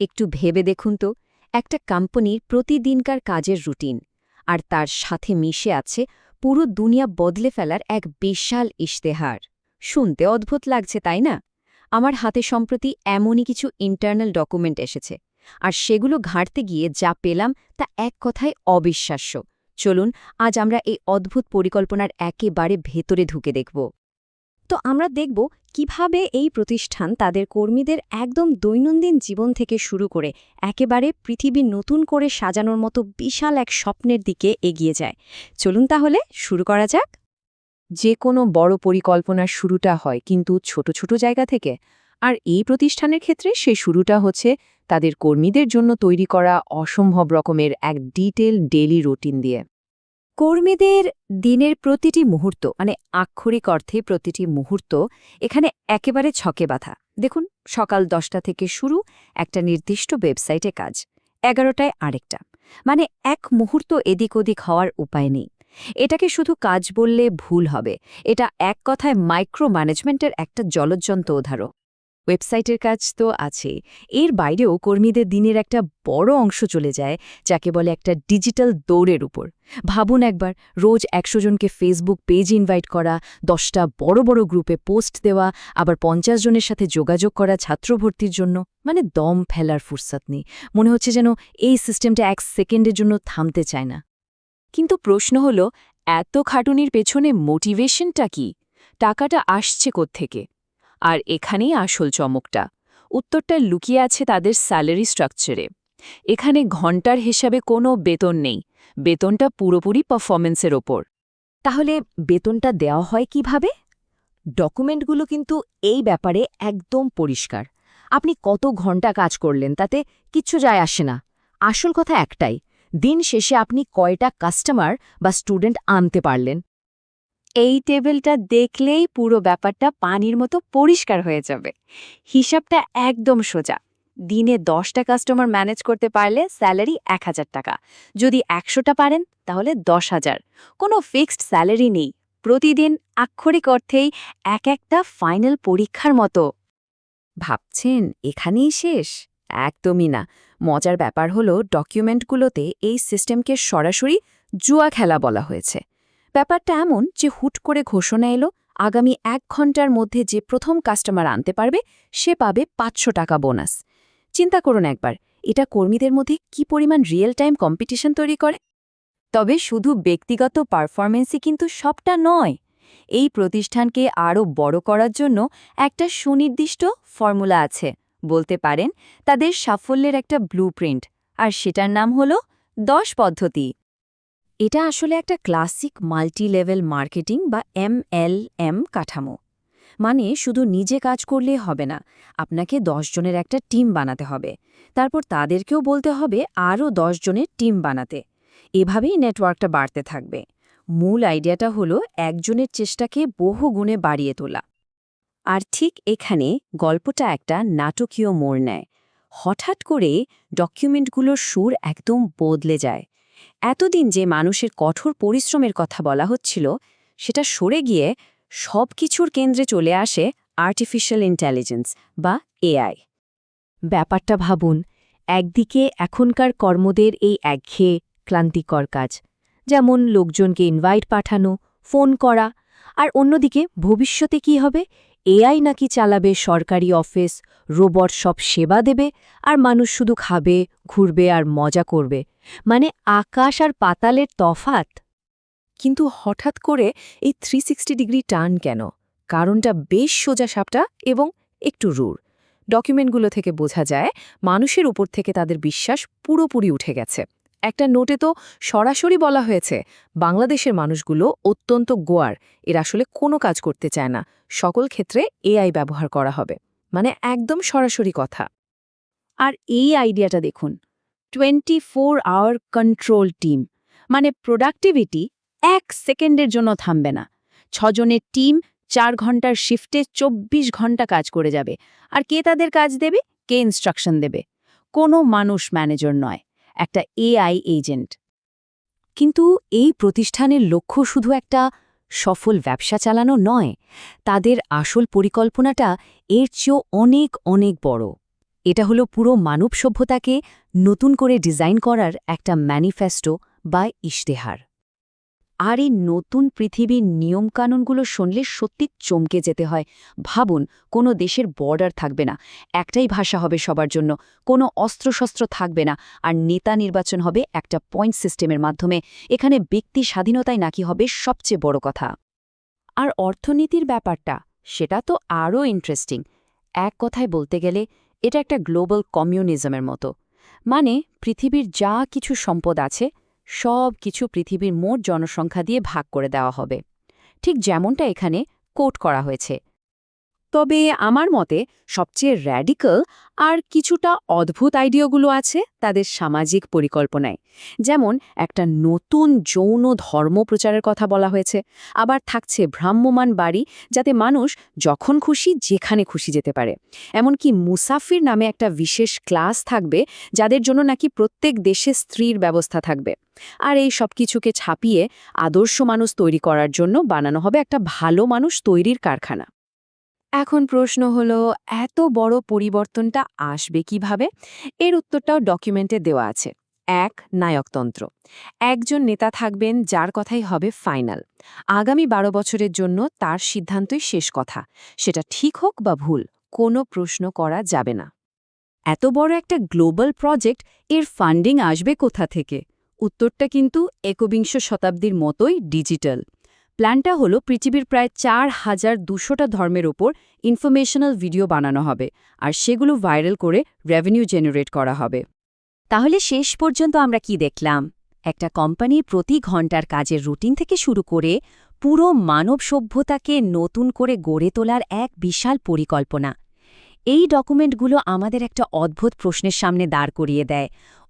একটু ভেবে দেখুন তো, একটা কোম্পানির প্রতিদিনকার কাজের রুটিন, আর তার সাথে মিশে আছে পুরো দুনিয়া বদলে ফেলার এক বিশাল ইশতেহার। শুনতে অদ্ভুত লাগছে, তাই না? আমার হাতে সম্প্রতি এমনই কিছু ইন্টারনাল ডকুমেন্ট এসেছে, আর সেগুলো ঘাঁটতে গিয়ে যা পেলাম তা এক কথায় অবিশ্বাস্য। চলুন, আজ আমরা এই অদ্ভুত পরিকল্পনার একেবারে ভেতরে ঢুকে দেখব। তো আমরা দেখব কীভাবে এই প্রতিষ্ঠান তাদের কর্মীদের একদম দৈনন্দিন জীবন থেকে শুরু করে একেবারে পৃথিবী নতুন করে সাজানোর মতো বিশাল এক স্বপ্নের দিকে এগিয়ে যায়। চলুন তাহলে শুরু করা যাক। যে কোনো বড় পরিকল্পনার শুরুটা হয় কিন্তু ছোট ছোট জায়গা থেকে। আর এই প্রতিষ্ঠানের ক্ষেত্রে সে শুরুটা হচ্ছে তাদের কর্মীদের জন্য তৈরি করা অসম্ভব রকমের এক ডিটেল ডেলি রুটিন দিয়ে। কর্মীদের দিনের প্রতিটি মুহূর্ত মানে আক্ষরিক অর্থে প্রতিটি মুহূর্ত, এখানে একেবারে ছকে বাঁধা। দেখুন, সকাল দশটা থেকে শুরু একটা নির্দিষ্ট ওয়েবসাইটে কাজ, এগারোটায় আরেকটা। মানে এক মুহূর্ত এদিক ওদিক হওয়ার উপায় নেই। এটাকে শুধু কাজ বললে ভুল হবে। এটা এক কথায় মাইক্রো ম্যানেজমেন্টের একটা জলজ্জন্ত উদাহরণ। ওয়েবসাইটের কাজ তো আছে। এর বাইরেও কর্মীদের দিনের একটা বড় অংশ চলে যায়, যাকে বলে একটা ডিজিটাল দৌড়ের উপর। ভাবুন একবার, রোজ একশো জনকে ফেসবুক পেজ ইনভাইট করা, দশটা বড় বড় গ্রুপে পোস্ট দেওয়া, আবার পঞ্চাশ জনের সাথে যোগাযোগ করা ছাত্র ভর্তির জন্য মানে দম ফেলার ফুরসাত নেই। মনে হচ্ছে যেন এই সিস্টেমটা এক সেকেন্ডের জন্য থামতে চায় না। কিন্তু প্রশ্ন হল, এত খাটুনির পেছনে মোটিভেশনটা কি? টাকাটা আসছে কোত্থেকে? আর এখানেই আসল চমকটা। উত্তরটা লুকিয়ে আছে তাদের স্যালারি স্ট্রাকচারে। এখানে ঘণ্টার হিসাবে কোনো বেতন নেই। বেতনটা পুরোপুরি পারফরমেন্সের ওপর। তাহলে বেতনটা দেওয়া হয় কীভাবে? ডকুমেন্টগুলো কিন্তু এই ব্যাপারে একদম পরিষ্কার। আপনি কত ঘণ্টা কাজ করলেন তাতে কিচ্ছু যায় আসে না। আসল কথা একটাই, দিন শেষে আপনি কয়টা কাস্টমার বা স্টুডেন্ট আনতে পারলেন। এই টেবিলটা দেখলেই পুরো ব্যাপারটা পানির মতো পরিষ্কার হয়ে যাবে। হিসাবটা একদম সোজা। দিনে দশটা কাস্টমার ম্যানেজ করতে পারলে স্যালারি এক হাজার টাকা। যদি একশোটা পারেন, তাহলে দশ হাজার। কোনো ফিক্সড স্যালারি নেই। প্রতিদিন আক্ষরিক অর্থেই এক একটা ফাইনাল পরীক্ষার মতো। ভাবছেন, এখানেই শেষ? একদমই না। মজার ব্যাপার হলো ডকুমেন্টগুলোতে এই সিস্টেমকে সরাসরি জুয়া খেলা বলা হয়েছে। ব্যাপারটা এমন যে হুট করে ঘোষণা এলো, আগামী এক ঘণ্টার মধ্যে যে প্রথম কাস্টমার আনতে পারবে, সে পাবে পাঁচশো টাকা বোনাস। চিন্তা করুন একবার, এটা কর্মীদের মধ্যে কি পরিমাণ রিয়েল টাইম কম্পিটিশন তৈরি করে? তবে শুধু ব্যক্তিগত পারফরমেন্সই কিন্তু সবটা নয়। এই প্রতিষ্ঠানকে আরও বড় করার জন্য একটা সুনির্দিষ্ট ফর্মুলা আছে, বলতে পারেন, তাদের সাফল্যের একটা ব্লুপ্রিন্ট, আর সেটার নাম হল দশ পদ্ধতি। এটা আসলে একটা ক্লাসিক মাল্টি লেভেল মার্কেটিং বা এমএলএম কাঠামো। মানে শুধু নিজে কাজ করলে হবে না, আপনাকে জনের একটা টিম বানাতে হবে। তারপর তাদেরকেও বলতে হবে আরও জনের টিম বানাতে। এভাবেই নেটওয়ার্কটা বাড়তে থাকবে। মূল আইডিয়াটা হলো একজনের চেষ্টাকে বহু গুণে বাড়িয়ে তোলা। আর ঠিক এখানে গল্পটা একটা নাটকীয় মোড় নেয়। হঠাৎ করে ডকুমেন্টগুলোর সুর একদম বদলে যায়। এতদিন যে মানুষের কঠোর পরিশ্রমের কথা বলা হচ্ছিল, সেটা সরে গিয়ে সব কিছুর কেন্দ্রে চলে আসে আর্টিফিশিয়াল ইন্টেলিজেন্স বা এআই ব্যাপারটা ভাবুন, একদিকে এখনকার কর্মদের এই একঘেয়ে, ক্লান্তিকর কাজ, যেমন লোকজনকে ইনভাইট পাঠানো ফোন করা, আর অন্যদিকে ভবিষ্যতে কি হবে এআই নাকি চালাবে সরকারি অফিস, রোবট সব সেবা দেবে, আর মানুষ শুধু খাবে, ঘুরবে আর মজা করবে। মানে আকাশ আর পাতালের তফাত? কিন্তু হঠাৎ করে এই থ্রি ডিগ্রি টার্ন কেন? কারণটা বেশ সোজা সাপটা এবং একটু রুর ডকুমেন্টগুলো থেকে বোঝা যায়, মানুষের উপর থেকে তাদের বিশ্বাস পুরোপুরি উঠে গেছে। একটা নোটে তো সরাসরি বলা হয়েছে, বাংলাদেশের মানুষগুলো অত্যন্ত গোয়ার, এর আসলে কোনো কাজ করতে চায় না, সকল ক্ষেত্রে এআই ব্যবহার করা হবে মানে একদম সরাসরি কথা। আর এই আইডিয়াটা দেখুন twenty four hour control team মানে প্রোডাক্টিভিটি এক সেকেন্ডের জন্য থামবে না, ছজনের টিম চার ঘণ্টার শিফটে ২৪ ঘণ্টা কাজ করে যাবে, আর কে তাদের কাজ দেবে? কে ইনস্ট্রাকশন দেবে? কোনো মানুষ ম্যানেজার নয়। একটা এআই এজেন্ট কিন্তু এই প্রতিষ্ঠানের লক্ষ্য শুধু একটা সফল ব্যবসা চালানো নয়, তাদের আসল পরিকল্পনাটা এর চেয়েও অনেক অনেক বড়। এটা হলো পুরো মানব সভ্যতাকে নতুন করে ডিজাইন করার একটা ম্যানিফেস্টো বা ইশতেহার। আর এই নতুন পৃথিবীর নিয়মকানুনগুলো শুনলে সত্যি চমকে যেতে হয়। ভাবুন, কোনো দেশের বর্ডার থাকবে না। একটাই ভাষা হবে সবার জন্য। কোনো অস্ত্রশস্ত্র থাকবে না। আর নেতা নির্বাচন হবে একটা পয়েন্ট সিস্টেমের মাধ্যমে। এখানে ব্যক্তি স্বাধীনতাই নাকি হবে সবচেয়ে বড় কথা। আর অর্থনীতির ব্যাপারটা, সেটা তো আরও ইন্টারেস্টিং এক কথায় বলতে গেলে, এটা একটা গ্লোবাল কমিউনিজমের মতো। মানে পৃথিবীর যা কিছু সম্পদ আছে সব কিছু পৃথিবীর মোট জনসংখ্যা দিয়ে ভাগ করে দেওয়া হবে। ঠিক যেমনটা এখানে কোট করা হয়েছে। তবে আমার মতে সবচেয়ে র্যাডিক্যাল আর কিছুটা অদ্ভুত আইডিয়াগুলো আছে তাদের সামাজিক পরিকল্পনায়। যেমন একটা নতুন যৌন ধর্ম প্রচারের কথা বলা হয়েছে। আবার থাকছে ভ্রাম্যমান বাড়ি যাতে মানুষ যখন খুশি যেখানে খুশি যেতে পারে। এমনকি মুসাফির নামে একটা বিশেষ ক্লাস থাকবে যাদের জন্য নাকি প্রত্যেক দেশে স্ত্রীর ব্যবস্থা থাকবে। আর এই সব কিছুকে ছাপিয়ে আদর্শ মানুষ তৈরি করার জন্য বানানো হবে একটা ভালো মানুষ তৈরির কারখানা। এখন প্রশ্ন হলো, এত বড় পরিবর্তনটা আসবে কীভাবে? এর উত্তরটাও ডকুমেন্টে দেওয়া আছে। এক, নায়কতন্ত্র। একজন নেতা থাকবেন, যার কথাই হবে ফাইনাল আগামী বারো বছরের জন্য তার সিদ্ধান্তই শেষ কথা। সেটা ঠিক হোক বা ভুল, কোনো প্রশ্ন করা যাবে না। এত বড় একটা গ্লোবাল প্রজেক্ট এর ফান্ডিং আসবে কোথা থেকে? উত্তরটা কিন্তু একবিংশ শতাব্দীর মতোই ডিজিটাল। প্ল্যানটা হলো পৃথিবীর প্রায় চার হাজার দুশোটা ধর্মের ওপর ইনফরমেশনাল ভিডিও বানানো হবে, আর সেগুলো ভাইরাল করে রেভিনিউ জেনারেট করা হবে। তাহলে শেষ পর্যন্ত আমরা কি দেখলাম? একটা কোম্পানির প্রতি ঘণ্টার কাজের রুটিন থেকে শুরু করে পুরো মানব সভ্যতাকে নতুন করে গড়ে তোলার এক বিশাল পরিকল্পনা। এই ডকুমেন্টগুলো আমাদের একটা অদ্ভুত প্রশ্নের সামনে দাঁড় করিয়ে দেয়।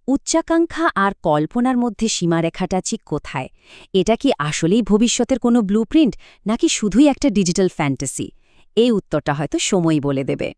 উচ্চাকাঙ্ক্ষা আর কল্পনার মধ্যে সীমারেখাটা ঠিক কোথায়? এটা কি আসলেই ভবিষ্যতের কোনো ব্লুপ্রিন্ট, নাকি শুধুই একটা ডিজিটাল ফ্যান্টাসি? এই উত্তরটা হয়তো সময়ই বলে দেবে।